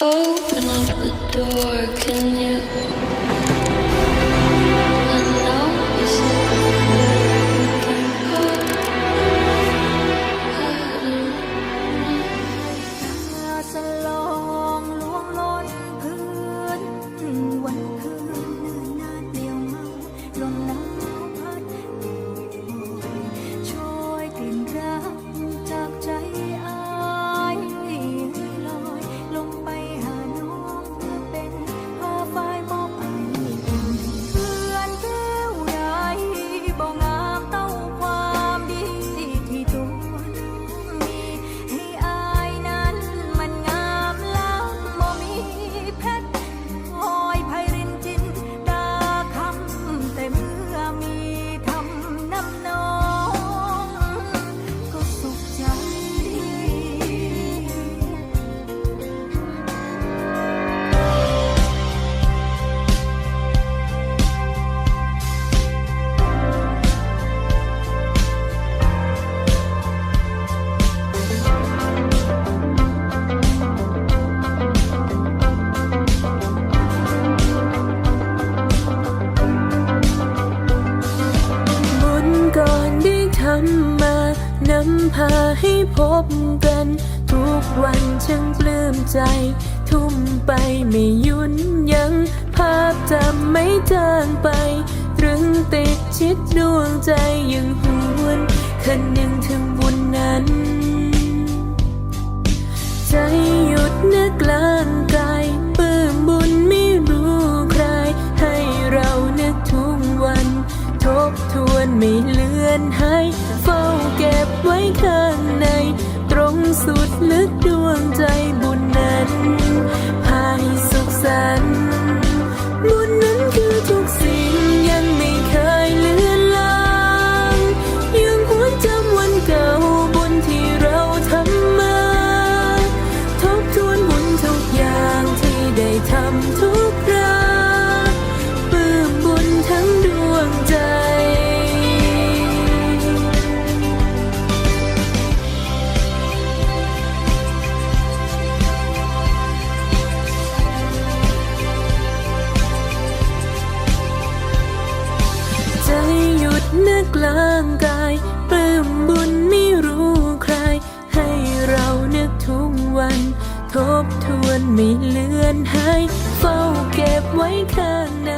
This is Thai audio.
Open up the door, มานำพาให้พบกัน ทุกวันช่างปลื้มใจ ทุ่มไปไม่ยุนยัง้งภาพจำไม่จางไป ตรึงติดชิดดวงใจยังหวนคันยังถึงบุญนั้น ใจหยุดนึกกลางกายปลื้มบุญไม่รู้ใคร ให้เรานึกทุกวัน ทบทวนไม่เลือนหาย ก็บไว้ข้างใน ตรงสุดลึกดวงใจบุญนั้น พาให้สุขสันต์บุญ เนื้อกลางกายปลื้มบุญไม่รู้ใคร ให้เรานึกทุกวัน ทบทวนไม่เลือนหายเฝ้าเก็บไว้ข้างใน